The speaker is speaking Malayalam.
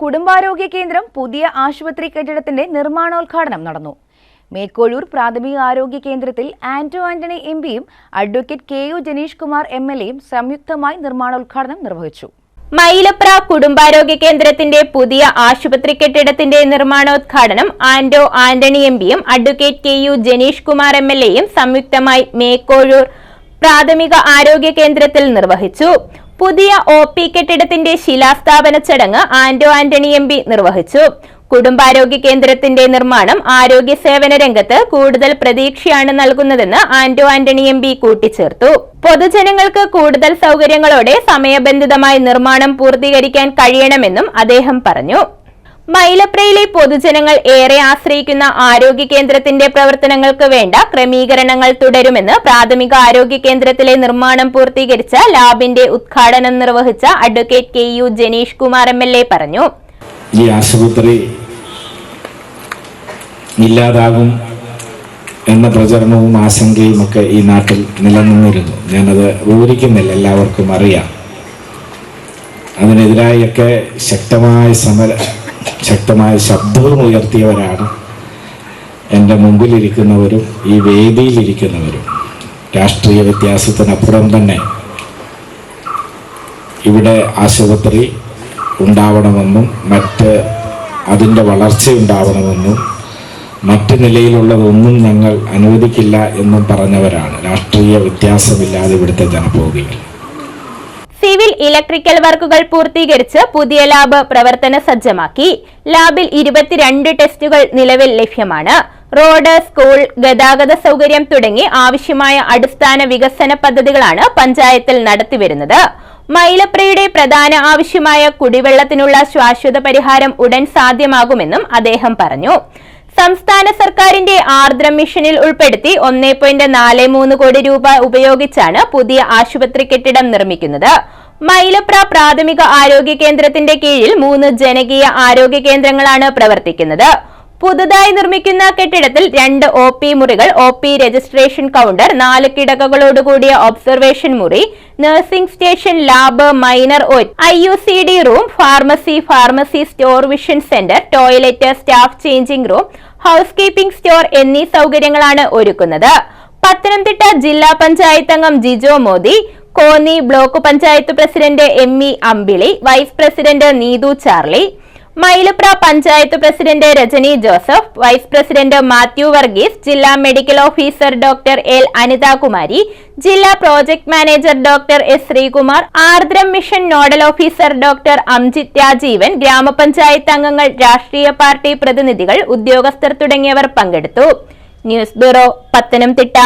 കുടുംബാരോഗ്യ കേന്ദ്രം പുതിയ ആശുപത്രി കെട്ടിടത്തിന്റെ നിർമ്മാണോദ്ഘാടനം നടന്നു. മേക്കോഴൂർ പ്രാഥമിക ആരോഗ്യ കേന്ദ്രത്തിൽ ആന്റോ ആന്റണി എം പിയും advocate K U Janeesh Kumar M L എയും സംയുക്തമായി നിർമ്മാണോദ്ഘാടനം നിർവഹിച്ചു. മൈലപ്ര കുടുംബാരോഗ്യ കേന്ദ്രത്തിന്റെ പുതിയ ആശുപത്രി കെട്ടിടത്തിന്റെ നിർമ്മാണോദ്ഘാടനം ആന്റോ ആന്റണി എം പിയും advocate K U Janeesh Kumar M L എയും സംയുക്തമായി മേക്കോഴൂർ പ്രാഥമിക ആരോഗ്യ കേന്ദ്രത്തിൽ നിർവഹിച്ചു. പുതിയ ഒ പി കെട്ടിടത്തിന്റെ ശിലാസ്ഥാപന ചടങ്ങ് ആന്റോ ആന്റണി എം പി നിർവഹിച്ചു. കുടുംബാരോഗ്യ കേന്ദ്രത്തിന്റെ നിർമ്മാണം ആരോഗ്യ സേവന രംഗത്ത് കൂടുതൽ പ്രതീക്ഷയാണ് നൽകുന്നതെന്ന് ആന്റോ ആന്റണി എം പി കൂട്ടിച്ചേർത്തു. പൊതുജനങ്ങൾക്ക് കൂടുതൽ സൗകര്യങ്ങളോടെ സമയബന്ധിതമായി നിർമ്മാണം പൂർത്തീകരിക്കാൻ കഴിയണമെന്നും അദ്ദേഹം പറഞ്ഞു. മൈലപ്രയിലെ പൊതുജനങ്ങൾ ഏറെ ആശ്രയിക്കുന്ന ആരോഗ്യ കേന്ദ്രത്തിന്റെ പ്രവർത്തനങ്ങൾക്ക് വേണ്ട ക്രമീകരണങ്ങൾ തുടരുമെന്ന് പ്രാഥമിക ആരോഗ്യ കേന്ദ്രത്തിലെ നിർമ്മാണം പൂർത്തീകരിച്ച ലാബിന്റെ ഉദ്ഘാടനം നിർവഹിച്ച advocate K U Janeesh Kumar M L A പറഞ്ഞു. ഈ ആശുപത്രി ഇല്ലാതാകും എന്ന പ്രചരണവും ആശങ്കയും ഒക്കെ ഈ നാട്ടിൽ നിലനിന്നിരുന്നു. ഞാനത് വിവരിക്കുന്നില്ല എല്ലാവർക്കും അറിയാം. അതിനെതിരായൊക്കെ ശക്തമായ സമര ശക്തമായ ശബ്ദവും ഉയർത്തിയവരാണ്. എന്റെ മുമ്പിലിരിക്കുന്നവരും ഈ വേദിയിലിരിക്കുന്നവരും. രാഷ്ട്രീയ വ്യത്യാസത്തിനപ്പുറം തന്നെ ഇവിടെ ആശുപത്രി ഉണ്ടാവണമെന്നും മറ്റ് അതിന്റെ വളർച്ച ഉണ്ടാവണമെന്നും മറ്റ് നിലയിലുള്ളതൊന്നും ഞങ്ങൾ അനുവദിക്കില്ല എന്നും പറഞ്ഞവരാണ്. രാഷ്ട്രീയ വ്യത്യാസമില്ലാതെ ഇവിടുത്തെ ജനഭോഗികൾ സിവിൽ ഇലക്ട്രിക്കൽ വർക്കുകൾ പൂർത്തീകരിച്ച് പുതിയ ലാബ് പ്രവർത്തന സജ്ജമാക്കി. ലാബിൽ ഇരുപത്തിരണ്ട് ടെസ്റ്റുകൾ നിലവിൽ ലഭ്യമാണ്. റോഡ് സ്കൂൾ ഗതാഗത സൗകര്യം തുടങ്ങി ആവശ്യമായ അടിസ്ഥാന വികസന പദ്ധതികളാണ് പഞ്ചായത്തിൽ നടത്തിവരുന്നത്. മൈലപ്രയുടെ പ്രധാന ആവശ്യമായ കുടിവെള്ളത്തിനുള്ള ശാശ്വത പരിഹാരം ഉടൻ സാധ്യമാകുമെന്നും അദ്ദേഹം പറഞ്ഞു. സംസ്ഥാന സർക്കാരിന്റെ ആർദ്ര മിഷനിൽ ഉൾപ്പെടുത്തി ഒന്നേ പോയിന്റ് നാല് മൂന്ന് കോടി രൂപ ഉപയോഗിച്ചാണ് പുതിയ ആശുപത്രി കെട്ടിടം നിർമ്മിക്കുന്നത്. മൈലപ്ര പ്രാഥമിക ആരോഗ്യ കേന്ദ്രത്തിന്റെ കീഴിൽ മൂന്ന് ജനകീയ ആരോഗ്യ കേന്ദ്രങ്ങളാണ് പ്രവർത്തിക്കുന്നത്. പുതുതായി നിർമ്മിക്കുന്ന കെട്ടിടത്തിൽ രണ്ട് ഒ പി മുറികൾ ഒ പി രജിസ്ട്രേഷൻ കൗണ്ടർ നാല് കിടക്കകളോടുകൂടിയ ഒബ്സർവേഷൻ മുറി nursing station lab minor O I U C D room pharmacy pharmacy store vision centre toilet staff changing room housekeeping store എന്നീ സൗകര്യങ്ങളാണ് ഒരുക്കുന്നത്. പത്തനംതിട്ട ജില്ലാ പഞ്ചായത്ത് അംഗം Jijo Modi Konni block panchayat president M E Ambili vice president Neethu Charlie Mylapra panchayat president Rajani Joseph vice president Mathew Varghese ജില്ലാ medical officer doctor L Anithakumari ജില്ലാ project manager doctor S Sreekumar Aardram mission nodal officer doctor Amjith Rajeevan ഗ്രാമപഞ്ചായത്ത് അംഗങ്ങൾ രാഷ്ട്രീയ പാർട്ടി പ്രതിനിധികൾ ഉദ്യോഗസ്ഥർ തുടങ്ങിയവർ പങ്കെടുത്തു. News bureau Pathanamthitta.